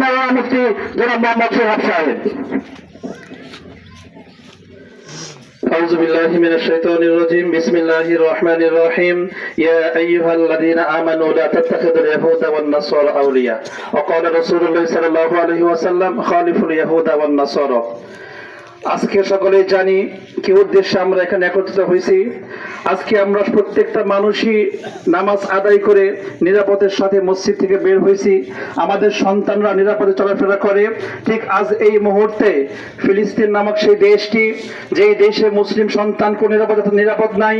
মৌলানা মুফতি জনাব মোহাম্মদ সোহাব সাহেব أعوذ بالله من الشيطان الرجيم بسم الله الرحمن الرحيم يا أيها الذين آمنوا لا تتخذوا اليهود والنصارى أولياء وقال رسول الله صلى الله عليه وسلم خالفوا اليهود والنصارى আজকে সকলেই জানি কি উদ্দেশ্যে আমরা এখানে একত্রিত হয়েছি আজকে আমরা প্রত্যেকটা মানুষই নামাজ আদায় করে নিরাপদের সাথে মসজিদ থেকে বের হয়েছি। আমাদের সন্তানরা নিরাপদে চলাফেরা করে। ঠিক আজ এই মুহূর্তে ফিলিস্তিন নামক সেই দেশটি, যেই দেশে মুসলিম সন্তান কোন নিরাপত্তা নিরাপদ নাই,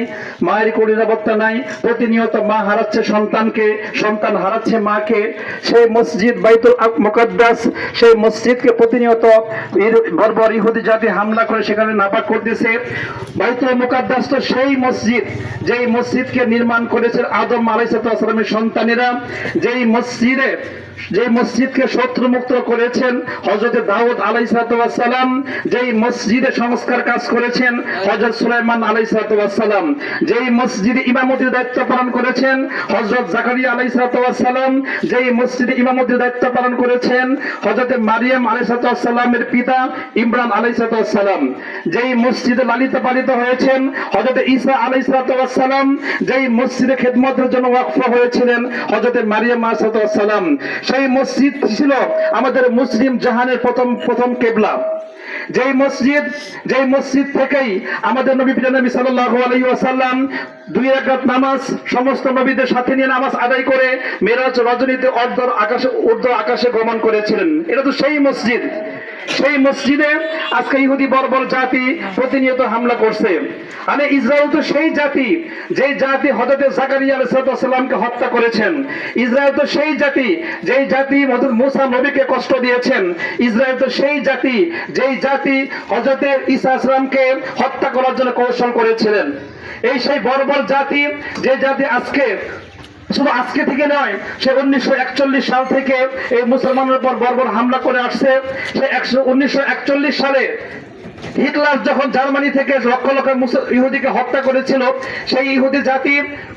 মায়ের কোন নিরাপত্তা নাই, প্রতিনিয়ত মা হারাচ্ছে সন্তানকে, সন্তান হারাচ্ছে মাকে। সেই মসজিদ বাইতুল মুকদ্দাস, সেই মসজিদকে প্রতিনিয়ত বর্বর ইহুদি জাতি হামলা করে সেখানে নাপাক করতেছে। বাইতুল মুকাদ্দাস তো সেই মসজিদ যেই মসজিদকে নির্মাণ করেছেন আদম আলাইসালামের সন্তানেরা যেই মসজিদে যেই মসজিদকে শত্রু মুক্ত করেছেন হজরত দাউদ আলাইসালাম যেই মসজিদে সংস্কার কাজ করেছেন হজরত সুলাইমান আলাইসালাম যেই মসজিদে ইমামতির দায়িত্ব পালন করেছেন হজরত জাকারিয়া আলাইসালাম যেই মসজিদে ইমামতির দায়িত্ব পালন করেছেন হজরত মারিয়াম আলাইসালামের পিতা ইমরান আলাইসালাম যেই মসজিদে লালিত পালিত হয়েছেন হজরত ঈসা আলাইসালাম যেই মসজিদে খেদমতের জন্য ওয়াকফ হয়েছিলেন হজরত মারিয়াম আলাইসালাম সেই মসজিদ ছিল আমাদের মুসলিম জাহানের প্রথম প্রথম কেবলা। যেই মসজিদ যেই মসজিদ থেকেই আমাদের নবী নবী সাল্লাল্লাহু আলাইহি ওয়াসাল্লাম দুই রাকাত নামাজ সমস্ত নবীদের সাথে নিয়ে নামাজ আদায় করে মেরাজ রজনীতে অর্ধ আকাশে, ঊর্ধ্ব আকাশে গমন করেছিলেন। এটা তো সেই মসজিদ। সেই মসজিদে আজকে ইহুদি বর্বর জাতি প্রতিনিয়ত হামলা করছে। মানে ইসরায়েল তো সেই জাতি যে জাতি হজরত জাকারিয়া আলাইসালামকে হত্যা করেছেন। ইসরায়েল তো সেই জাতি, যেই জাতি হজরত মুসা নবীকে কষ্ট দিয়েছেন। ইসরায়েল তো সেই জাতি, যেই জাতি হজরতের ঈসা আসলামকে হত্যা করার জন্য কৌশল করেছিলেন। এই সেই বর্বর জাতি, যে জাতি আজকে শুধু আজকে থেকে নয়, সে উনিশশো একচল্লিশ সাল থেকে এই মুসলমানের উপর বর্বর হামলা করে আসছে। সে একশো সালে হিটলার যখন জার্মানি থেকে লক্ষ লক্ষ ইহুদিকে হত্যা করেছিল, সেই ইহুদি জাতি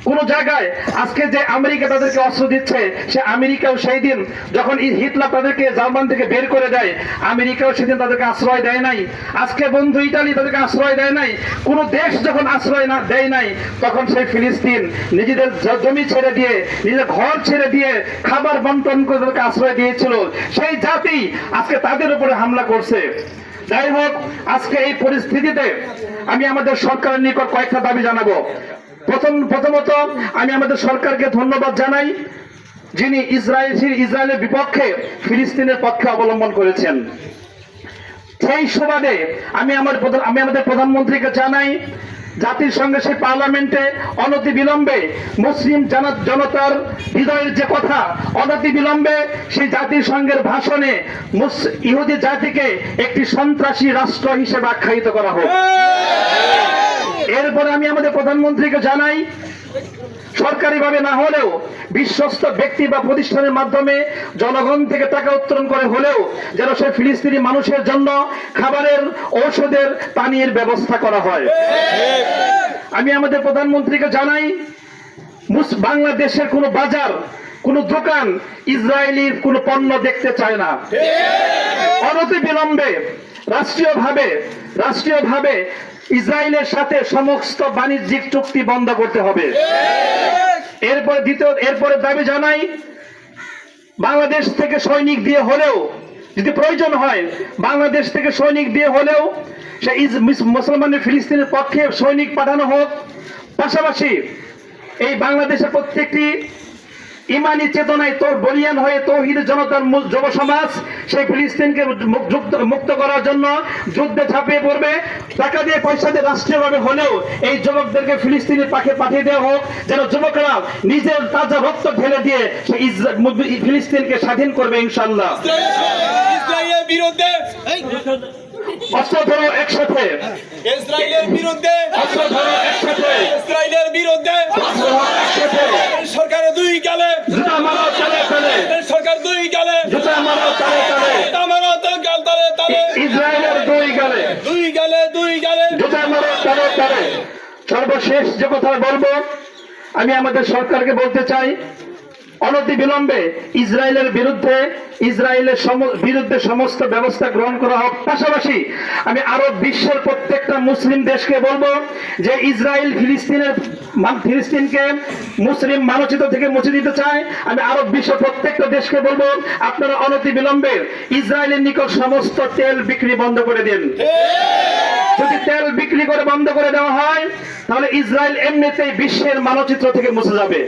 কোন জায়গায় আজকে যে আমেরিকা তাদেরকে অস্ত্র দিচ্ছে, সে আমেরিকাও সেই দিন যখন হিটলার তাদেরকে জার্মান থেকে বের করে দেয়, আমেরিকাও সেদিন তাদেরকে আশ্রয় দেয় নাই। আজকে বন্ধু ইটালি তাদেরকে আশ্রয় দেয় নাই। কোন দেশ যখন আশ্রয় না দেয় নাই, তখন সেই ফিলিস্তিন নিজেদের জমি ছেড়ে দিয়ে নিজের ঘর ছেড়ে দিয়ে খাবার বন্টন করে তাদেরকে আশ্রয় দিয়েছিল। সেই জাতি আজকে তাদের উপরে হামলা করছে। যাই হোক, আজকে এই পরিস্থিতিতে আমি আমাদের সরকারের নিকট কয়েকটা দাবি জানাব। প্রথম, প্রথমত আমি আমাদের সরকারকে ধন্যবাদ জানাই যিনি ইসরায়েল ইসরায়েলের বিপক্ষে ফিলিস্তিনের পক্ষে অবলম্বন করেছেন। সেই সুবাদে আমি আমার আমি আমাদের প্রধানমন্ত্রীকে জানাই জাতির সঙ্গে সেই পার্লামেন্টে অনতি বিলম্বে মুসলিম জনতার হৃদয়ের যে কথা অনতি বিলম্বে সেই জাতির সঙ্গের ভাষণে ইহুদি জাতিকে একটি সন্ত্রাসী রাষ্ট্র হিসেবে আখ্যায়িত করা হোক। এরপরে আমি আমাদের প্রধানমন্ত্রীকে জানাই সরকারিভাবে না হলেও বিশ্বস্ত ব্যক্তি বা প্রতিষ্ঠানের মাধ্যমে জনগণ থেকে টাকা উত্তোলন করে হলেও যেন সে ফিলিস্তিনি মানুষের জন্য খাবারের ঔষধের পানির ব্যবস্থা করা হয়। আমি আমাদের প্রধানমন্ত্রীকে জানাই বাংলাদেশের কোনো বাজার কোনো দোকান ইসরায়েলির কোনো পণ্য দেখতে চায় না। অনতি বিলম্বে রাষ্ট্রীয়ভাবে রাষ্ট্রীয়ভাবে ইসরায়েলের সাথে সমস্ত বাণিজ্যিক চুক্তি বন্ধ করতে হবে। এরপরে দ্বিতীয়, এরপরে দাবি জানাই, বাংলাদেশ থেকে সৈনিক দিয়ে হলেও, যদি প্রয়োজন হয়, বাংলাদেশ থেকে সৈনিক দিয়ে হলেও, সে মুসলমানের ফিলিস্তিনের পক্ষে সৈনিক পাঠানো হোক। পাশাপাশি এই বাংলাদেশের প্রত্যেকটি ইমানি চেতনায় তোর বলিয়ান হয়ে তৌহিদ জনতার যুব সমাজ সেই ফিলিস্তিনকে মুক্ত করার জন্য যুদ্ধে ঝাঁপিয়ে পড়বে। টাকা দিয়ে পয়সা দিয়ে রাষ্ট্রীয়ভাবে হলেও এই যুবকদেরকে ফিলিস্তিনের পাখে পাঠিয়ে দেওয়া হোক যেন যুবকরা নিজের তাজা রক্ত ঢেলে দিয়ে সেই ফিলিস্তিনকে স্বাধীন করবে ইনশাল্লাহ বিরুদ্ধে অস্ত্র ধরো একসাথে। ইসরায়েলের বিরুদ্ধে অস্ত্র ধরো একসাথে। ইসরায়েলের বিরুদ্ধে অস্ত্র ধরো একসাথে সরকারের দুই গালে জুতা মারো চালে চালে সরকার দুই গালে জুতা মারো চালে চালে আমারও তো গাল তালে তালে ইসরায়েলের দুই গালে দুই গালে দুই গালে জুতা মারো তারে তারে সর্বশেষ যে কথা বলব, আমি আমাদের সরকারকে বলতে চাই, অনতি বিলম্বে ইসরায়েলের বিরুদ্ধে ইসরায়েলের বিরুদ্ধে সমস্ত ব্যবস্থা গ্রহণ করা হোক। পাশাপাশি আমি আরও বিশ্বের প্রত্যেকটা মুসলিম দেশকে বলব যে ইসরায়েল ফিলিস্তিনের ফিলিস্তিনকে মুসলিম মানচিত্র থেকে মুছে দিতে চায়। আমি আরও বিশ্বের প্রত্যেকটা দেশকে বলব, আপনারা অনতি বিলম্বে ইসরায়েলের নিকট সমস্ত তেল বিক্রি বন্ধ করে দিন। যদি তেল বিক্রি করে বন্ধ করে দেওয়া হয় তাহলে ইসরায়েল এমনিতেই বিশ্বের মানচিত্র থেকে মুছে যাবে।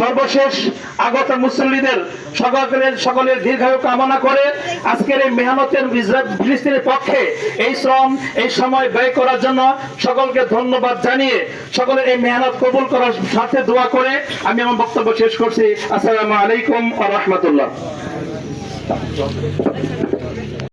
সর্বশেষ আগত মুসল্লিদের সকলের সকলের দীর্ঘায়ু কামনা করে আজকের এই মেহনতের ফিলিস্তিনের পক্ষে এই শ্রম এই সময় ব্যয় করার জন্য সকলকে ধন্যবাদ জানিয়ে সকলের এই মেহনত কবুল করার সাথে দোয়া করে আমি আমার বক্তব্য শেষ করছি। আসসালামু আলাইকুম আ রহমতুল্লাহ।